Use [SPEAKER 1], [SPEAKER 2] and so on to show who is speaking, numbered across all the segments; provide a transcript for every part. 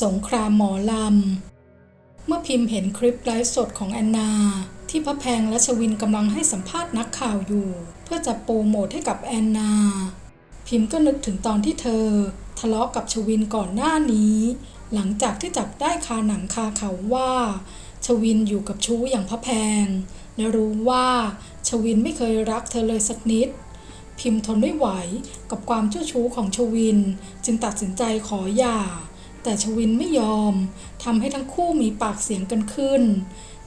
[SPEAKER 1] สงครามหมอลำ เมื่อพิมพ์เห็นคลิปไลฟ์สดของแอนนา ที่พระแพงและชวินกำลังให้สัมภาษณ์นักข่าวอยู่ เพื่อจะโปรโมทให้กับแอนนา พิมพ์ก็นึกถึงตอนที่เธอ ทะเลาะกับชวินก่อนหน้านี้ หลังจากที่จับได้คาหนังคาเขาว่า ชวินอยู่กับชู้อย่างพระแพง และรู้ว่าชวินไม่เคยรักเธอเลยสักนิดพิมพ์ทนไม่ไหวกับความเจ้าชู้ของชวิน จึงตัดสินใจขอหย่า แต่ชวินไม่ยอมทำให้ทั้งคู่มีปากเสียงกันขึ้น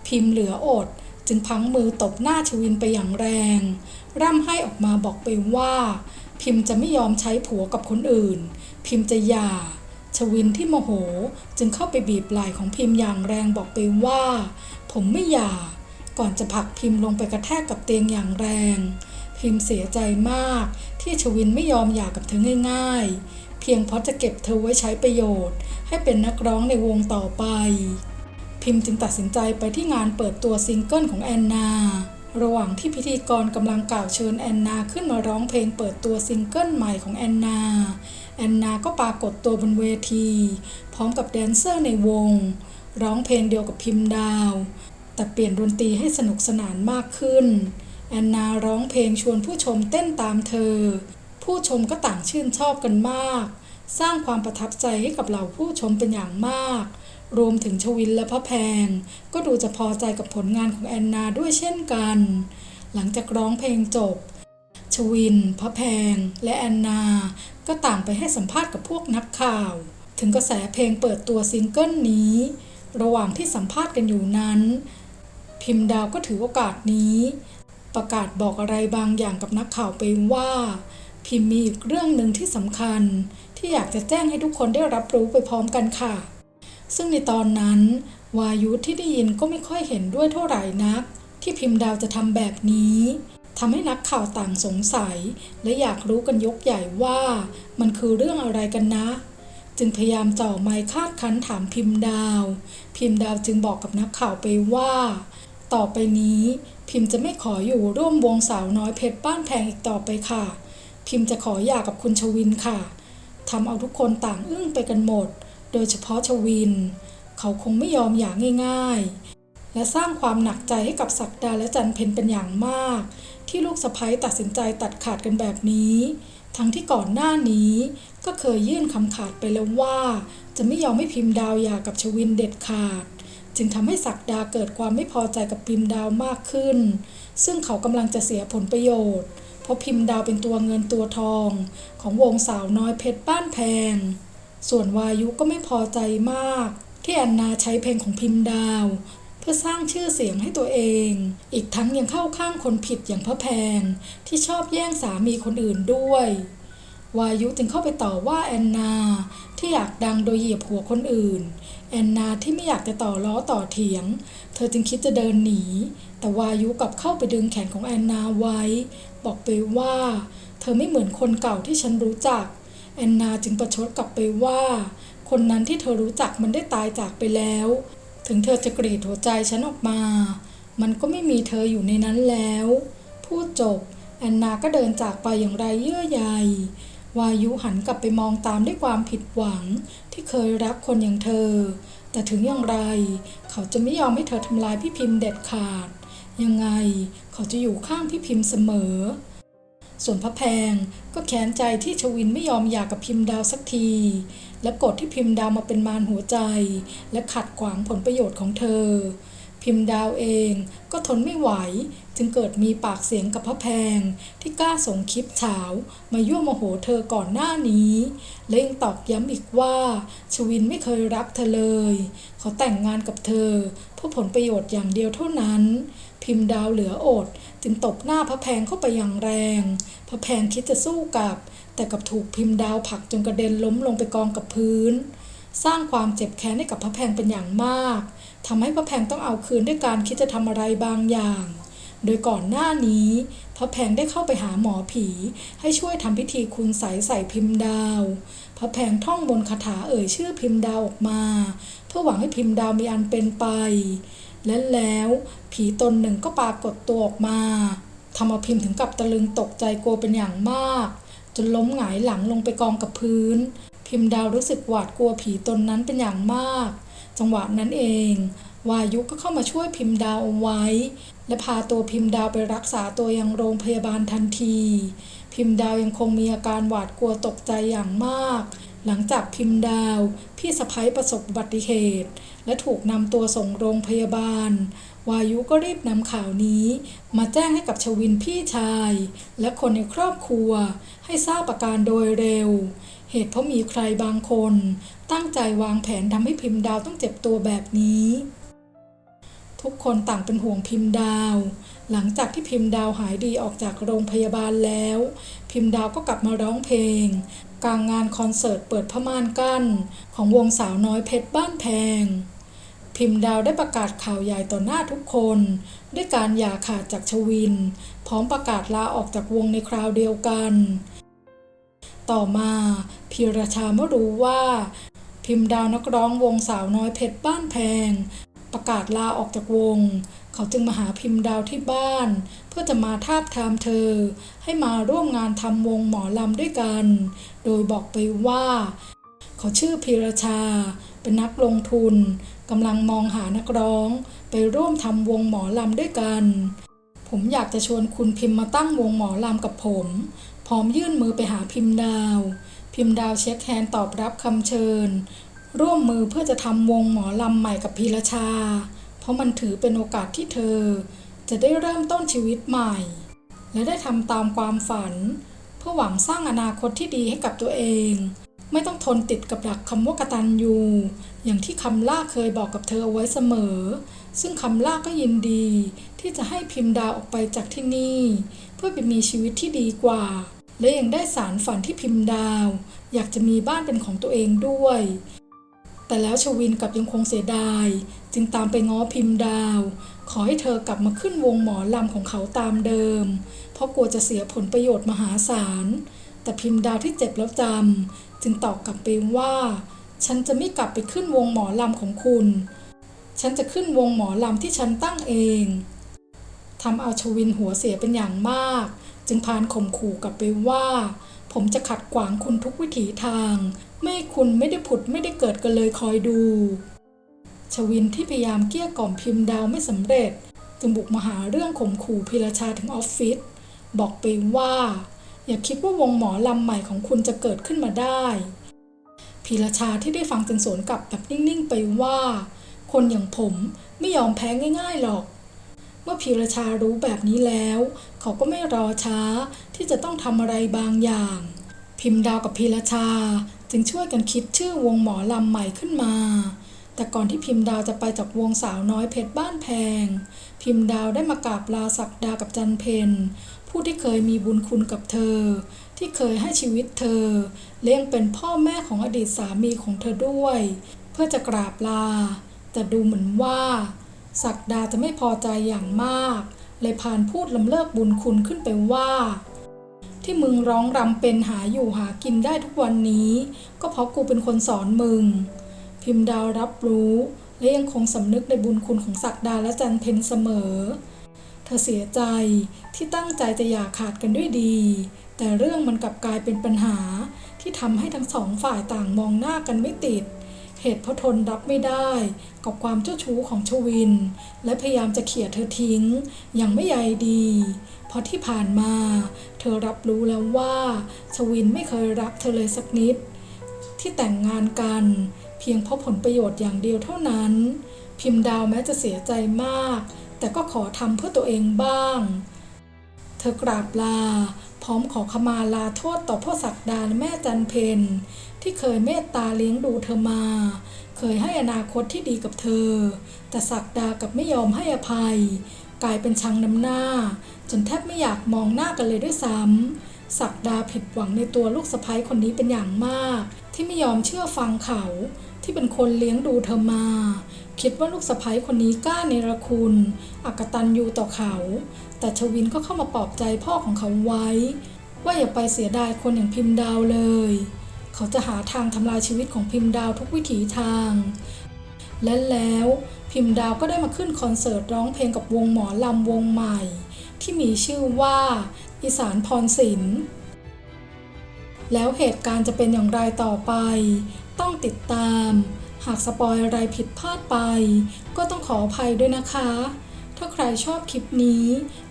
[SPEAKER 1] พิมพ์เหลืออดจึงพังมือตบหน้าชวินไปอย่างแรง ร่ำให้ออกมาบอกไปว่า พิมพ์จะไม่ยอมใช้ผัวกับคนอื่น พิมพ์จะหย่า ชวินที่โมโหจึงเข้าไปบีบไหล่ของพิมพ์อย่างแรงบอกไปว่า ผมไม่หย่า ก่อนจะผลักพิมพ์ลงไปกระแทกกับเตียงอย่างแรง พิมพ์เสียใจมากที่ชวินไม่ยอมหย่ากับเธอง่าย ๆ พียงเพราะจะเก็บเธอไว้ใช้ประโยชน์ ให้เป็นนักร้องในวงต่อไป พิมพ์จึงตัดสินใจไปที่งานเปิดตัวซิงเกิลของแอนนา ระหว่างที่พิธีกรกำลังกล่าวเชิญแอนนาขึ้นมาร้องเพลงเปิดตัวซิงเกิลใหม่ของแอนนาแอนนาก็ปรากฏตัวบนเวที พร้อมกับแดนเซอร์ในวง ร้องเพลงเดียวกับพิมพ์ดาว แต่เปลี่ยนดนตรีให้สนุกสนานมากขึ้น แอนนาร้องเพลงชวนผู้ชมเต้นตามเธอ ผู้ชมก็ต่างชื่นชอบกันมาก สร้างความประทับใจให้กับเหล่าผู้ชมเป็นอย่างมาก รวมถึงชวินและพระแพง ก็ดูจะพอใจกับผลงานของแอนนาด้วยเช่นกัน หลังจากร้องเพลงจบ ชวิน พระแพง และแอนนา ก็ต่างไปให้สัมภาษณ์กับพวกนักข่าว ถึงกระแสเพลงเปิดตัวซิงเกิลนี้ ระหว่างที่สัมภาษณ์กันอยู่นั้น พิมพ์ดาวก็ถือโอกาสนี้ ประกาศบอกอะไรบางอย่างกับนักข่าวไปว่า พิมพ์มีอีกเรื่องหนึ่งที่สำคัญ ที่อยากจะแจ้งให้ทุกคนได้รับรู้ไปพร้อมกันค่ะ ซึ่งในตอนนั้น วายุที่ได้ยินก็ไม่ค่อยเห็นด้วยเท่าไหร่นัก ที่พิมพ์ดาวจะทำแบบนี้ทำให้นักข่าวต่างสงสัย และอยากรู้กันยกใหญ่ว่ามันคือเรื่องอะไรกันนะ จึงพยายามจ่อไมค์คาดคั้นถามพิมพ์ดาว พิมพ์ดาวจึงบอกกับนักข่าวไปว่า ต่อไปนี้พิมพ์จะไม่ขออยู่ร่วมวงสาวน้อยเพชรบ้านแพงอีกต่อไปค่ะ พิมพ์จะขอหย่ากับคุณชวินค่ะทำเอาทุกคนต่างอึ้งไปกันหมด โดยเฉพาะชวิน เขาคงไม่ยอมอย่างง่าย ๆ และสร้างความหนักใจให้กับศักดาและจันเพนเป็นอย่างมาก ที่ลูกสะพ้ยตัดสินใจตัดขาดกันแบบนี้ ทั้งที่ก่อนหน้านี้ก็เคยยื่นคำขาดไปแล้วว่า จะไม่ยอมให้พิมพ์ดาวหย่ากับชวินเด็ดขาด จึงทำให้ศักดาเกิดความไม่พอใจกับพิมพ์ดาวมากขึ้น ซึ่งเขากำลังจะเสียผลประโยชน์ พราะพิมพ์ดาวเป็นตัวเงินตัวทอง ของวงสาวน้อยเพชรบ้านแพง ส่วนวายุก็ไม่พอใจมาก ที่แอนนาใช้เพลงของพิมพ์ดาว เพื่อสร้างชื่อเสียงให้ตัวเอง อีกทั้งยังเข้าข้างคนผิดอย่างพระแพง ที่ชอบแย่งสามีคนอื่นด้วย วายุจึงเข้าไปต่อว่าแอนนา ที่อยากดังโดยเหยียบหัวคนอื่น แอนนาที่ไม่อยากจะต่อล้อต่อเถียง เธอจึงคิดจะเดินหนี แต่วายุกลับเข้าไปดึงแขนของแอนนาไว้ บอกไปว่า เธอไม่เหมือนคนเก่าที่ฉันรู้จัก แอนนาจึงประชดกลับไปว่า คนนั้นที่เธอรู้จักมันได้ตายจากไปแล้ว ถึงเธอจะกรีดหัวใจฉันออกมา มันก็ไม่มีเธออยู่ในนั้นแล้ว พูดจบ แอนนาก็เดินจากไปอย่างไรเยื่อใย วายุหันกลับไปมองตามด้วยความผิดหวังที่เคยรักคนอย่างเธอ แต่ถึงอย่างไร เขาจะไม่ยอมให้เธอทำลายพี่พิมพ์เด็ดขาด ยังไงเขาจะอยู่ข้างพี่พิมพ์เสมอ ส่วนพระแพงก็แค้นใจที่ชวินไม่ยอมหย่ากับพิมพ์ดาวสักที และกดที่พิมพ์ดาวมาเป็นมารหัวใจ และขัดขวางผลประโยชน์ของเธอ พิมพ์ดาวเองก็ทนไม่ไหว จึงเกิดมีปากเสียงกับพระแพง ที่กล้าส่งคลิปเฉามายั่วโมโหเธอก่อนหน้านี้และยังตอกย้ำอีกว่าชวินไม่เคยรักเธอเลย เขาแต่งงานกับเธอเพื่อผลประโยชน์อย่างเดียวเท่านั้น พิมพ์ดาวเหลืออด จึงตบหน้าพระแพงเข้าไปอย่างแรง พระแพงคิดจะสู้กับ แต่กับถูกพิมพ์ดาวผลักจนกระเด็นล้มลงไปกองกับพื้น สร้างความเจ็บแค้นให้กับพระแพงเป็นอย่างมาก ทำให้พระแพงต้องเอาคืนด้วยการคิดจะทำอะไรบางอย่าง โดยก่อนหน้านี้พระแพงได้เข้าไปหาหมอผี ให้ช่วยทำพิธีคุณใสใส่พิมพ์ดาว พระแพงท่องบนคาถาเอ่ยชื่อพิมพ์ดาวออกมา เพื่อหวังให้พิมพ์ดาวมีอันเป็นไป และแล้วผีตนหนึ่งก็ปรากฏตัวออกมาทำเอาพิมพ์ถึงกับตะลึงตกใจกลัวเป็นอย่างมาก จนล้มหงายหลังลงไปกองกับพื้น พิมพ์ดาวรู้สึกหวาดกลัวผีตนนั้นเป็นอย่างมาก จังหวะนั้นเอง วายุก็เข้ามาช่วยพิมพ์ดาวไว้ และพาตัวพิมพ์ดาวไปรักษาตัวยังโรงพยาบาลทันที พิมพ์ดาวยังคงมีอาการหวาดกลัวตกใจอย่างมาก หลังจากพิมพ์ดาว พี่สะพ้ยประสบอุบัติเหตุ และถูกนำตัวส่งโรงพยาบาล วายุก็รีบนำข่าวนี้ มาแจ้งให้กับชวินพี่ชาย และคนในครอบครัว ให้ทราบประการโดยเร็ว เหตุเพราะมีใครบางคน ตั้งใจวางแผนทำให้พิมพ์ดาวต้องเจ็บตัวแบบนี้ ทุกคนต่างเป็นห่วงพิมพ์ดาว หลังจากที่พิมพ์ดาวหายดีออกจากโรงพยาบาลแล้ว พิมพ์ดาวก็กลับมาร้องเพลง กลางงานคอนเสิร์ตเปิดผ้าม่านกั้น ของวงสาวน้อยเพชรบ้านแพง พิมพ์ดาวได้ประกาศข่าวใหญ่ต่อหน้าทุกคน ด้วยการหย่าขาดจากชวิน พร้อมประกาศลาออกจากวงในคราวเดียวกัน ต่อมาพีรชาเมื่อรู้ว่าพิมพ์ดาวนักร้องวงสาวน้อยเพชรบ้านแพง ประกาศลาออกจากวง เขาจึงมาหาพิมพ์ดาวที่บ้าน เพื่อจะมาทาบทามเธอ ให้มาร่วมงานทำวงหมอลำด้วยกัน โดยบอกไปว่า เขาชื่อพีรชา เป็นนักลงทุนกำลังมองหานักร้อง ไปร่วมทำวงหมอลำด้วยกัน ผมอยากจะชวนคุณพิมพ์มาตั้งวงหมอลำกับผม พร้อมยื่นมือไปหาพิมพ์ดาวพิมพ์ดาวเช็คแฮนตอบรับคำเชิญ ร่วมมือเพื่อจะทำวงหมอลำใหม่กับพีรชา เพราะมันถือเป็นโอกาสที่เธอ จะได้เริ่มต้นชีวิตใหม่ และได้ทำตามความฝัน เพื่อหวังสร้างอนาคตที่ดีให้กับตัวเอง ไม่ต้องทนติดกับหลักคำว่ากตัญญูอย่างที่คำล่าเคยบอกกับเธอเอาไว้เสมอ ซึ่งคำล่าก็ยินดี ที่จะให้พิมพ์ดาวออกไปจากที่นี่ เพื่อไปมีชีวิตที่ดีกว่า และยังได้สารฝันที่พิมพ์ดาว อยากจะมีบ้านเป็นของตัวเองด้วย แต่แล้วชวินกับยังคงเสียดาย จึงตามไปง้อพิมพ์ดาว ขอให้เธอกลับมาขึ้นวงหมอลำของเขาตามเดิม เพราะกลัวจะเสียผลประโยชน์มหาศาล แต่พิมพ์ดาวที่เจ็บแล้วจำจึงตอบกลับไปว่า ฉันจะไม่กลับไปขึ้นวงหมอลำของคุณ ฉันจะขึ้นวงหมอลำที่ฉันตั้งเองทำเอาชวินหัวเสียเป็นอย่างมาก จึงพานข่มขู่กลับไปว่า ผมจะขัดขวางคุณทุกวิถีทาง ไม่คุณไม่ได้ผุดไม่ได้เกิดกันเลยคอยดู ชวินที่พยายามเกลี้ยกล่อมพิมพ์ดาวไม่สำเร็จ จึงบุกมาหาเรื่องข่มขู่พิรชาถึงออฟฟิศบอกไปว่า อย่าคิดว่าวงหมอลำใหม่ของคุณจะเกิดขึ้นมาได้พีรชาที่ได้ฟังจึงสวนกลับแบบนิ่งๆไปว่า คนอย่างผมไม่ยอมแพ้ง่ายๆหรอก เมื่อพีรชารู้แบบนี้แล้ว เขาก็ไม่รอช้าที่จะต้องทำอะไรบางอย่าง พิมพ์ดาวกับพีรชา จึงช่วยกันคิดชื่อวงหมอลำใหม่ขึ้นมา แต่ก่อนที่พิมพ์ดาวจะไปจากวงสาวน้อยเพชรบ้านแพง พิมพ์ดาวได้มากราบลาสักดากับจันเพนผู้ที่เคยมีบุญคุณกับเธอ ที่เคยให้ชีวิตเธอ เลี้ยงเป็นพ่อแม่ของอดีตสามีของเธอด้วย เพื่อจะกราบลา แต่ดูเหมือนว่าศักดาจะไม่พอใจอย่างมาก เลยพานพูดลำเลิกบุญคุณขึ้นไปว่า ที่มึงร้องรำเป็นหาอยู่หากินได้ทุกวันนี้ ก็เพราะกูเป็นคนสอนมึง พิมพ์ดาวรับรู้และยังคงสำนึกในบุญคุณของศักดาและจันเพนเสมอ เธอเสียใจที่ตั้งใจจะอย่าขาดกันด้วยดี แต่เรื่องมันกลับกลายเป็นปัญหาที่ทำให้ทั้งสองฝ่ายต่างมองหน้ากันไม่ติด เหตุเพราะทนรับไม่ได้กับความเจ้าชู้ของชวิน และพยายามจะเขี่ยเธอทิ้ง อย่างไม่ใยดี เพราะที่ผ่านมา เธอรับรู้แล้วว่าชวินไม่เคยรักเธอเลยสักนิด ที่แต่งงานกัน เพียงเพราะผลประโยชน์อย่างเดียวเท่านั้น พิมพ์ดาวแม้จะเสียใจมาก แต่ก็ขอทำเพื่อตัวเองบ้าง ธอกราบลา พร้อมขอขมาลาโทษต่อพ่อศักดาและแม่จันเพนที่เคยเมตตาเลี้ยงดูเธอมา เคยให้อนาคตที่ดีกับเธอ แต่ศักดากับไม่ยอมให้อภัย กลายเป็นชังน้ำหน้า จนแทบไม่อยากมองหน้ากันเลยด้วยซ้ำศักดาผิดหวังในตัวลูกสะใภ้คนนี้เป็นอย่างมาก ที่ไม่ยอมเชื่อฟังเขาที่เป็นคนเลี้ยงดูเธอมาคิดว่าลูกสะใภ้คนนี้กล้าเนรคุณ อักตันยูต่อเขา แต่ชวินก็เข้ามาปลอบใจพ่อของเขาไว้ ว่าอย่าไปเสียดายคนอย่างพิมพ์ดาวเลย เขาจะหาทางทำลายชีวิตของพิมพ์ดาวทุกวิถีทาง และแล้วพิมพ์ดาวก็ได้มาขึ้นคอนเสิร์ตร้องเพลงกับวงหมอลำวงใหม่ ที่มีชื่อว่า อีสานพรศิลป์แล้วเหตุการณ์จะเป็นอย่างไรต่อไป ต้องติดตาม หากสปอยอะไรผิดพลาดไป ก็ต้องขออภัยด้วยนะคะ ถ้าใครชอบคลิปนี้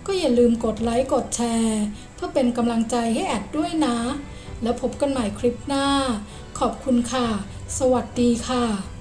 [SPEAKER 1] ก็อย่าลืมกดไลค์กดแชร์ เพื่อเป็นกำลังใจให้แอดด้วยนะ แล้วพบกันใหม่คลิปหน้า ขอบคุณค่ะ สวัสดีค่ะ